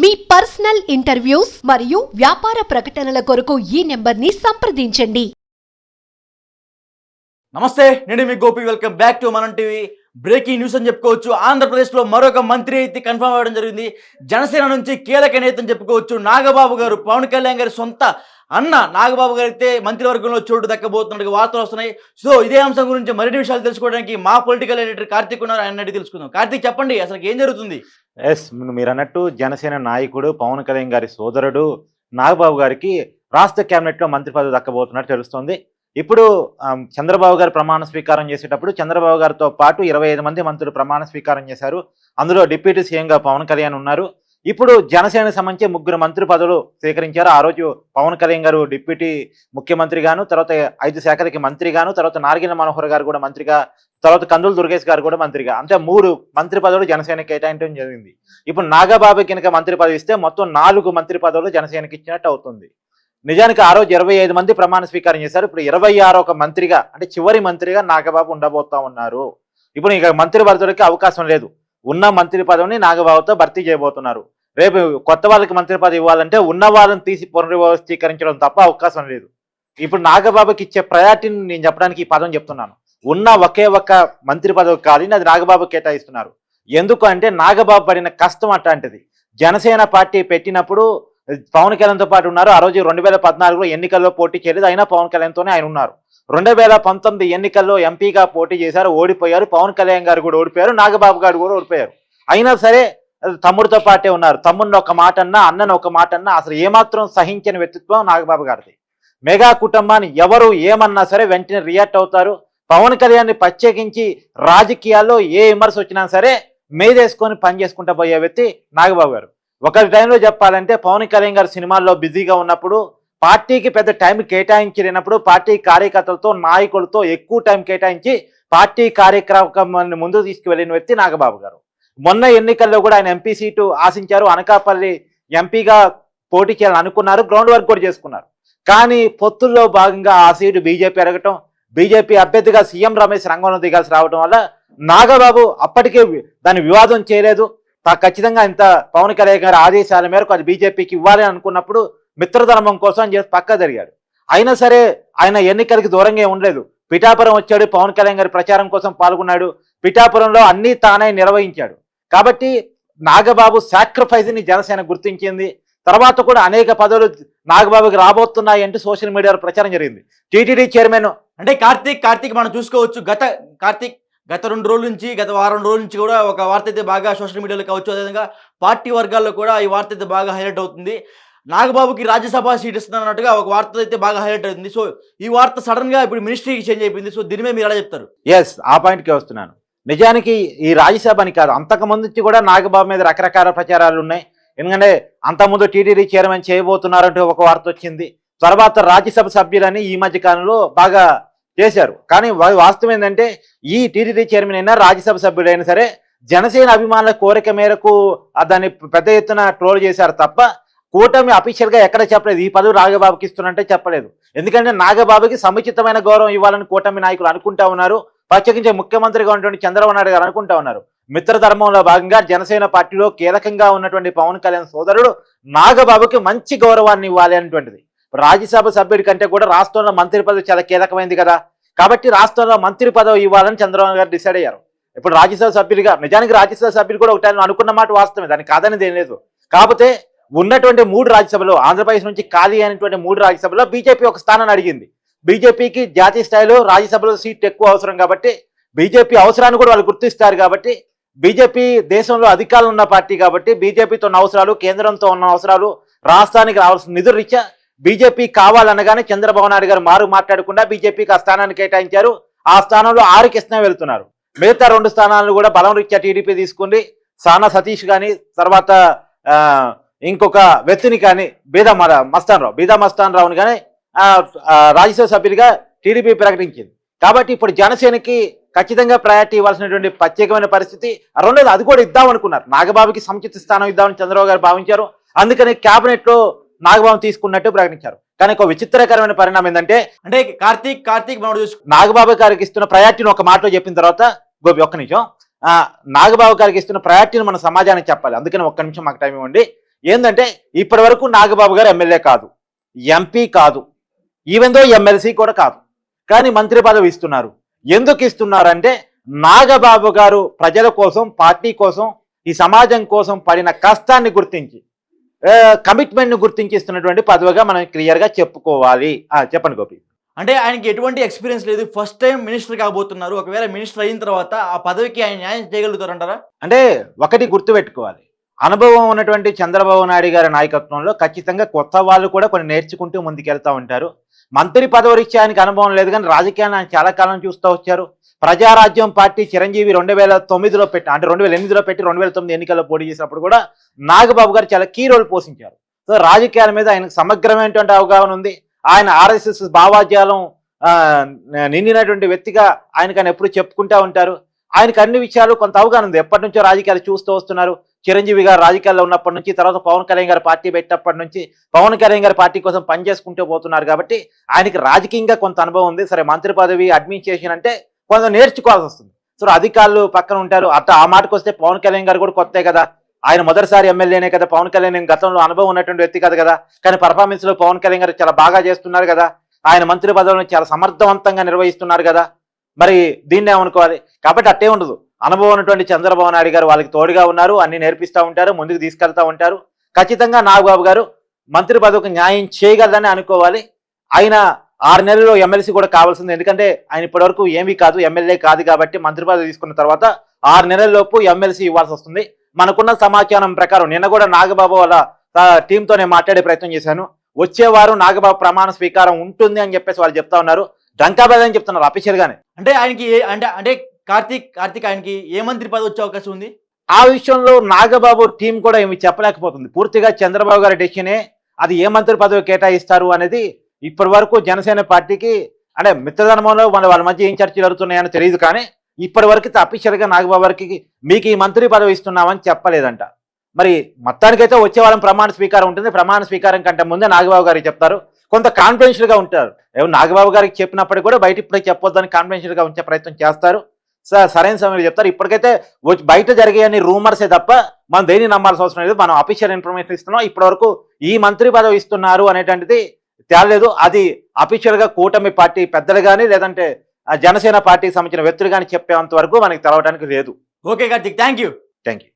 మీ personal interviews మరియు వ్యాపార ప్రకటనల కొరకు ఈ నెంబర్ని సంప్రదించండి. నమస్తే నేను మీ Gopi. Welcome back to Manam TV. Breaking news అని చెప్పుకోవచ్చు. ఆంధ్రప్రదేశ్లో మరొక మంత్రి అయితే కన్ఫర్మ్ అవ్వడం జరిగింది. జనసేన నుంచి కీలక నేత అని చెప్పుకోవచ్చు. నాగబాబు గారు పవన్ కళ్యాణ్ గారి సొంత అన్న నాగబాబు గారు అయితే మంత్రివర్గంలో చోటు దక్కబోతున్నట్టు వార్తలు వస్తున్నాయి. సో ఇదే అంశం గురించి మరిన్ని విషయాలు తెలుసుకోవడానికి మా పొలిటికల్ ఎడిటర్ కార్తీక్ ఉన్నారు. ఆయన తెలుసుకుందాం. కార్తీక్ చెప్పండి. అసలు ఏం జరుగుతుంది? ఎస్ మీరు అన్నట్టు జనసేన నాయకుడు పవన్ కళ్యాణ్ గారి సోదరుడు నాగబాబు గారికి రాష్ట్ర క్యాబినెట్లో మంత్రి పదవి దక్కబోతున్నట్టు తెలుస్తోంది. ఇప్పుడు చంద్రబాబు గారు ప్రమాణ స్వీకారం చేసేటప్పుడు చంద్రబాబు గారితో పాటు ఇరవై ఐదు మంది మంత్రులు ప్రమాణ స్వీకారం చేశారు. అందులో డిప్యూటీ సీఎంగా పవన్ కళ్యాణ్ ఉన్నారు. ఇప్పుడు జనసేనకు సంబంధించి ముగ్గురు మంత్రి పదవులు స్వీకరించారు. ఆ రోజు పవన్ కళ్యాణ్ గారు డిప్యూటీ ముఖ్యమంత్రిగాను తర్వాత ఐదు శాఖలకి మంత్రిగాను తర్వాత నార్గిన మనోహర్ గారు కూడా మంత్రిగా తర్వాత కందులు దుర్గేష్ గారు కూడా మంత్రిగా. అంటే మూడు మంత్రి పదవులు జనసేనకి కేటాయించడం జరిగింది. ఇప్పుడు నాగబాబు కనుక మంత్రి పదవి ఇస్తే మొత్తం నాలుగు మంత్రి పదవులు జనసేనకి ఇచ్చినట్టు అవుతుంది. నిజానికి ఆ రోజు ఇరవై ఐదు మంది ప్రమాణ స్వీకారం చేశారు. ఇప్పుడు ఇరవై ఆరు ఒక మంత్రిగా అంటే చివరి మంత్రిగా నాగబాబు ఉండబోతా ఉన్నారు. ఇప్పుడు ఇక మంత్రి పదవులకి అవకాశం లేదు. ఉన్న మంత్రి పదవిని నాగబాబుతో భర్తీ చేయబోతున్నారు. రేపు కొత్త వాళ్ళకి మంత్రి పదవి ఇవ్వాలంటే ఉన్న వాళ్ళని తీసి పునర్వ్యవస్థీకరించడం తప్ప అవకాశం లేదు. ఇప్పుడు నాగబాబుకి ఇచ్చే ప్రయారిటీని నేను చెప్పడానికి ఈ పదం చెప్తున్నాను. ఉన్న ఒకే ఒక్క మంత్రి పదవి కాదని అది నాగబాబు కేటాయిస్తున్నారు. ఎందుకు అంటే నాగబాబు పడిన కష్టం అట్లాంటిది. జనసేన పార్టీ పెట్టినప్పుడు పవన్ కళ్యాణ్తో పాటు ఉన్నారు. ఆ రోజు రెండు వేల పద్నాలుగులో ఎన్నికల్లో పోటీ చేయలేదు. అయినా పవన్ కళ్యాణ్తోనే ఆయన ఉన్నారు. రెండు వేల పంతొమ్మిది ఎన్నికల్లో ఎంపీగా పోటీ చేశారు. ఓడిపోయారు. పవన్ కళ్యాణ్ గారు కూడా ఓడిపోయారు. నాగబాబు గారు కూడా ఓడిపోయారు. అయినా సరే తమ్ముడితో పాటే ఉన్నారు. తమ్ముడిని ఒక మాట అన్నా అన్నని ఒక మాట అన్నా అసలు ఏమాత్రం సహించని వ్యక్తిత్వం నాగబాబు గారిది. మెగా కుటుంబాన్ని ఎవరు ఏమన్నా సరే వెంటనే రియాక్ట్ అవుతారు. పవన్ కళ్యాణ్ని ప్రత్యేకించి రాజకీయాల్లో ఏ విమర్శ వచ్చినా సరే మేదేసుకొని పని చేసుకుంటా పోయే వ్యక్తి నాగబాబు గారు. ఒక టైంలో చెప్పాలంటే పవన్ కళ్యాణ్ గారు సినిమాల్లో బిజీగా ఉన్నప్పుడు పార్టీకి పెద్ద టైం కేటాయించలేనప్పుడు పార్టీ కార్యకర్తలతో నాయకులతో ఎక్కువ టైం కేటాయించి పార్టీ కార్యక్రమాన్ని ముందుకు తీసుకువెళ్ళిన వ్యక్తి నాగబాబు గారు. మొన్న ఎన్నికల్లో కూడా ఆయన ఎంపీ సీటు ఆశించారు. అనకాపల్లి ఎంపీగా పోటీ చేయాలని అనుకున్నారు. గ్రౌండ్ వర్క్ కూడా చేసుకున్నారు. కానీ పొత్తుల్లో భాగంగా ఆ సీటు బీజేపీ అడగటం బీజేపీ అభ్యర్థిగా సీఎం రమేష్ రంగంలో దిగాల్సి రావడం వల్ల నాగబాబు అప్పటికే దాని వివాదం చేయలేదు. తా- ఖచ్చితంగా ఇంత పవన్ కళ్యాణ్ గారి ఆదేశాల మేరకు అది బీజేపీకి ఇవ్వాలి అనుకున్నప్పుడు మిత్రధర్మం కోసం అని చెప్పి పక్క జరిగాడు. అయినా సరే ఆయన ఎన్నికలకి దూరంగా ఉండలేదు. పిఠాపురం వచ్చాడు. పవన్ కళ్యాణ్ గారి ప్రచారం కోసం పాల్గొన్నాడు. పిఠాపురంలో అన్నీ తానే నిర్వహించాడు. కాబట్టి నాగబాబు సాక్రిఫైస్ని జనసేన గుర్తించింది. తర్వాత కూడా అనేక పదవులు నాగబాబుకి రాబోతున్నాయి అంటూ సోషల్ మీడియాలో ప్రచారం జరిగింది. టీటీడీ చైర్మన్ అంటే కార్తీక్ కార్తీక్ మనం చూసుకోవచ్చు. గత కార్తీక్ గత రెండు రోజుల నుంచి గత వారం రోజుల నుంచి కూడా ఒక వార్త అయితే బాగా సోషల్ మీడియాలో కావచ్చు. అదేవిధంగా పార్టీ వర్గాల్లో కూడా ఈ వార్త అయితే బాగా హైలైట్ అవుతుంది. నాగబాబుకి రాజ్యసభ సీట్ ఇస్తున్నట్టుగా ఒక వార్త అయితే బాగా హైలైట్ అవుతుంది సో ఈ వార్త సడన్గా ఇప్పుడు మినిస్ట్రీకి చేంజ్ అయిపోయింది. సో దీని మీద మీరు ఎలా చెప్తారు? ఎస్ ఆ పాయింట్కి వస్తున్నాను. నిజానికి ఈ రాజ్యసభ అని కాదు. అంతకుముందు నుంచి కూడా నాగబాబు మీద రకరకాల ప్రచారాలు ఉన్నాయి. ఎందుకంటే అంతకుముందు టీటీడీ చైర్మన్ చేయబోతున్నారంటూ ఒక వార్త వచ్చింది. తర్వాత రాజ్యసభ సభ్యులని ఈ మధ్య కాలంలో బాగా చేశారు. కానీ వాస్తవం ఏంటంటే ఈ టీటీడీ చైర్మన్ అయినా రాజ్యసభ సభ్యుడైనా సరే జనసేన అభిమానుల కోరిక మేరకు దాన్ని పెద్ద ఎత్తున ట్రోల్ చేశారు తప్ప కూటమి అఫీషియల్గా ఎక్కడ చెప్పలేదు. ఈ పదవి నాగబాబుకి ఇస్తున్నట్టే చెప్పలేదు. ఎందుకంటే నాగబాబుకి సముచితమైన గౌరవం ఇవ్వాలని కూటమి నాయకులు అనుకుంటా ఉన్నారు. ప్రత్యేకించి ముఖ్యమంత్రిగా ఉన్నటువంటి చంద్రబాబు నాయుడు గారు అనుకుంటా ఉన్నారు. మిత్రధర్మంలో భాగంగా జనసేన పార్టీలో కీలకంగా ఉన్నటువంటి పవన్ కళ్యాణ్ సోదరుడు నాగబాబుకి మంచి గౌరవాన్ని ఇవ్వాలి అనేటువంటిది రాజ్యసభ సభ్యుడి కంటే కూడా రాష్ట్రంలో మంత్రి పదవి చాలా కీలకమైంది కదా. కాబట్టి రాష్ట్రంలో మంత్రి పదవి ఇవ్వాలని చంద్రబాబు గారు డిసైడ్ అయ్యారు. ఇప్పుడు రాజ్యసభ సభ్యుడిగా నిజానికి రాజ్యసభ సభ్యులు కూడా ఒకటి అనుకున్న మాట వాస్తవమే దానికి కాదనేది ఏం లేదు. కాకపోతే ఉన్నటువంటి మూడు రాజ్యసభలో ఆంధ్రప్రదేశ్ నుంచి ఖాళీ అయినటువంటి మూడు రాజ్యసభలో బీజేపీ ఒక స్థానాన్ని అడిగింది. బీజేపీకి జాతీయ స్థాయిలో రాజ్యసభలో సీట్ ఎక్కువ అవసరం కాబట్టి బీజేపీ అవసరాన్ని కూడా వాళ్ళు గుర్తిస్తారు కాబట్టి బీజేపీ దేశంలో అధికారులు ఉన్న పార్టీ కాబట్టి బీజేపీతో ఉన్న అవసరాలు కేంద్రంతో ఉన్న అవసరాలు రాష్ట్రానికి రావాల్సిన నిధులు రీత్యా బీజేపీ కావాలనగానే చంద్రబాబు నాయుడు గారు మారు మాట్లాడకుండా బీజేపీకి ఆ స్థానాన్ని కేటాయించారు. ఆ స్థానంలో ఆరు కృష్ణ వెళ్తున్నారు. మిగతా రెండు స్థానాలను కూడా బలం రీత్యా టీడీపీ తీసుకుంది. సానా సతీష్ కానీ తర్వాత ఇంకొక వ్యక్తిని కానీ బీదా మస్తాన్ రావు బీదా మస్తాన్ రావుని కానీ రాజ్యసభ సభ్యుడిగా టీడీపీ ప్రకటించింది. కాబట్టి ఇప్పుడు జనసేనకి ఖచ్చితంగా ప్రయారిటీ ఇవ్వాల్సినటువంటి ప్రత్యేకమైన పరిస్థితి. రెండోది అది కూడా ఇద్దాం అనుకున్నారు. నాగబాబుకి సముచిత స్థానం ఇద్దామని చంద్రబాబు గారు భావించారు. అందుకని క్యాబినెట్లో నాగబాబు తీసుకున్నట్టు ప్రకటించారు. కానీ ఒక విచిత్రకరమైన పరిణామం ఏంటంటే అంటే కార్తీక్ కార్తీక్ మనం చూసుకో నాగబాబు గారికి ఇస్తున్న ప్రయారిటీని ఒక మాటలో చెప్పిన తర్వాత గోపి ఒక్క నిమిషం. నాగబాబు గారికి ఇస్తున్న ప్రయారిటీని మన సమాజానికి చెప్పాలి. అందుకని ఒక్క నిమిషం మాకు టైం ఇవ్వండి. ఏంటంటే ఇప్పటి వరకు నాగబాబు గారు ఎమ్మెల్యే కాదు. ఎంపీ కాదు. ఈవెందో ఎమ్మెల్సీ కూడా కాదు. కానీ మంత్రి పదవి ఇస్తున్నారు. ఎందుకు ఇస్తున్నారంటే నాగబాబు గారు ప్రజల కోసం పార్టీ కోసం ఈ సమాజం కోసం పడిన కష్టాన్ని గుర్తించి కమిట్మెంట్ని గుర్తించి ఇస్తున్నటువంటి పదవిగా మనం క్లియర్గా చెప్పుకోవాలి. ఆ, చెప్పండి గోపి. అంటే ఆయనకి ఎటువంటి ఎక్స్పీరియన్స్ లేదు. ఫస్ట్ టైం మినిస్టర్ కాబోతున్నారు. ఒకవేళ మినిస్టర్ అయిన తర్వాత ఆ పదవికి ఆయన న్యాయం చేయగలుగుతారంటారా? అంటే ఒకటి గుర్తుపెట్టుకోవాలి. అనుభవం ఉన్నటువంటి చంద్రబాబు నాయుడు గారి నాయకత్వంలో ఖచ్చితంగా కొత్త వాళ్ళు కూడా కొన్ని నేర్చుకుంటూ ముందుకెళ్తూ ఉంటారు. మంత్రి పదవి రీత్యా ఆయనకి అనుభవం లేదు కానీ రాజకీయాన్ని ఆయన చాలా కాలం చూస్తూ వచ్చారు. ప్రజారాజ్యం పార్టీ చిరంజీవి రెండు వేల తొమ్మిదిలో పెట్టి అంటే రెండు వేల ఎనిమిదిలో పెట్టి రెండు వేల తొమ్మిది ఎన్నికల్లో పోటీ చేసినప్పుడు కూడా నాగబాబు గారు చాలా కీ రోల్ పోషించారు. సో రాజకీయాల మీద ఆయనకు సమగ్రమైనటువంటి అవగాహన ఉంది. ఆయన ఆర్ఎస్ఎస్ భావాజ్యాలం నిండినటువంటి వ్యక్తిగా ఆయనకు ఆయన ఎప్పుడు చెప్పుకుంటూ ఉంటారు. ఆయనకు అన్ని విషయాలు కొంత అవగాహన ఉంది. ఎప్పటి నుంచో రాజకీయాలు చూస్తూ వస్తున్నారు. చిరంజీవి గారు రాజకీయాల్లో ఉన్నప్పటి నుంచి తర్వాత పవన్ కళ్యాణ్ గారు పార్టీ పెట్టినప్పటి నుంచి పవన్ కళ్యాణ్ గారి పార్టీ కోసం పనిచేసుకుంటూ పోతున్నారు కాబట్టి ఆయనకి రాజకీయంగా కొంత అనుభవం ఉంది. సరే మంత్రి పదవి అడ్మినిస్ట్రేషన్ అంటే కొంత నేర్చుకోవాల్సి వస్తుంది. సో అధికారులు పక్కన ఉంటారు. అట్ట ఆ మాటకు వస్తే పవన్ కళ్యాణ్ గారు కూడా కొత్తే కదా. ఆయన మొదటిసారి ఎమ్మెల్యేనే కదా. పవన్ కళ్యాణ్ గతంలో అనుభవం ఉన్నటువంటి వ్యక్తి కదా కదా. కానీ పర్ఫార్మెన్స్లో పవన్ కళ్యాణ్ గారు చాలా బాగా చేస్తున్నారు కదా. ఆయన మంత్రి పదవిని చాలా సమర్థవంతంగా నిర్వహిస్తున్నారు కదా. మరి దీన్నే అనుకోవాలి కాబట్టి అట్టే ఉండదు. అనుభవం ఉన్నటువంటి చంద్రబాబు నాయుడు గారు వాళ్ళకి తోడుగా ఉన్నారు అన్ని నేర్పిస్తూ ఉంటారు ముందుకు తీసుకెళ్తా ఉంటారు. ఖచ్చితంగా నాగబాబు గారు మంత్రి పదవికి న్యాయం చేయగలదని అనుకోవాలి. ఆయన ఆరు నెలల్లో ఎమ్మెల్సీ కూడా కావాల్సింది. ఎందుకంటే ఆయన ఇప్పటివరకు ఏమీ కాదు ఎమ్మెల్యే కాదు కాబట్టి మంత్రి పదవి తీసుకున్న తర్వాత ఆరు నెలల్లోపు ఎమ్మెల్సీ ఇవ్వాల్సి వస్తుంది. మనకున్న సమాచారం ప్రకారం నిన్న కూడా నాగబాబు వాళ్ళ టీంతో నేను మాట్లాడే ప్రయత్నం చేశాను. వచ్చే వారం నాగబాబు ప్రమాణ స్వీకారం ఉంటుంది అని చెప్పేసి వాళ్ళు చెప్తా ఉన్నారు. డంకాబాద్ అని చెప్తున్నారు అఫీషియల్ గానే. అంటే ఆయనకి ఏ- అంటే అంటే కార్తీక్ కార్తీక్ ఆయనకి ఏ మంత్రి పదవి వచ్చే అవకాశం ఉంది? ఆ విషయంలో నాగబాబు టీం కూడా ఏమి చెప్పలేకపోతుంది. పూర్తిగా చంద్రబాబు గారి డెసిషనే అది ఏ మంత్రి పదవి కేటాయిస్తారు అనేది ఇప్పటి వరకు జనసేన పార్టీకి అంటే మిత్రధర్మంలో మన వాళ్ళ మధ్య ఏం చర్చలు జరుగుతున్నాయని తెలియదు కానీ ఇప్పటి వరకు అఫీషియల్ నాగబాబు గారికి మీకు ఈ మంత్రి పదవి ఇస్తున్నామని చెప్పలేదంట. మరి మొత్తానికైతే వచ్చే వారం ప్రమాణ స్వీకారం ఉంటుంది. ప్రమాణ స్వీకారం కంటే ముందే నాగబాబు గారికి చెప్తారు. కొంత కాన్ఫిడెన్షియల్గా ఉంటారు. ఏమో నాగబాబు గారికి చెప్పినప్పటికీ కూడా బయట ఇప్పుడే చెప్పొద్దని కాన్ఫిడెన్షియల్గా ఉంచే ప్రయత్నం చేస్తారు. సరైన సమయంలో చెప్తారు. ఇప్పటికైతే బయట జరిగే అన్ని రూమర్సే తప్ప మనం దేన్ని నమ్మాల్సిన అవసరం లేదు. మనం అఫీషియల్ ఇన్ఫర్మేషన్ ఇస్తున్నాం. ఇప్పటి వరకు ఈ మంత్రి పదవి ఇస్తున్నారు అనేటువంటిది తేలేదు అది అఫీషియల్గా కూటమి పార్టీ పెద్దలు కానీ లేదంటే జనసేన పార్టీకి సంబంధించిన వ్యక్తులు కానీ చెప్పేంత వరకు మనకి తెలవడానికి లేదు. Okay Karthik thank you thank you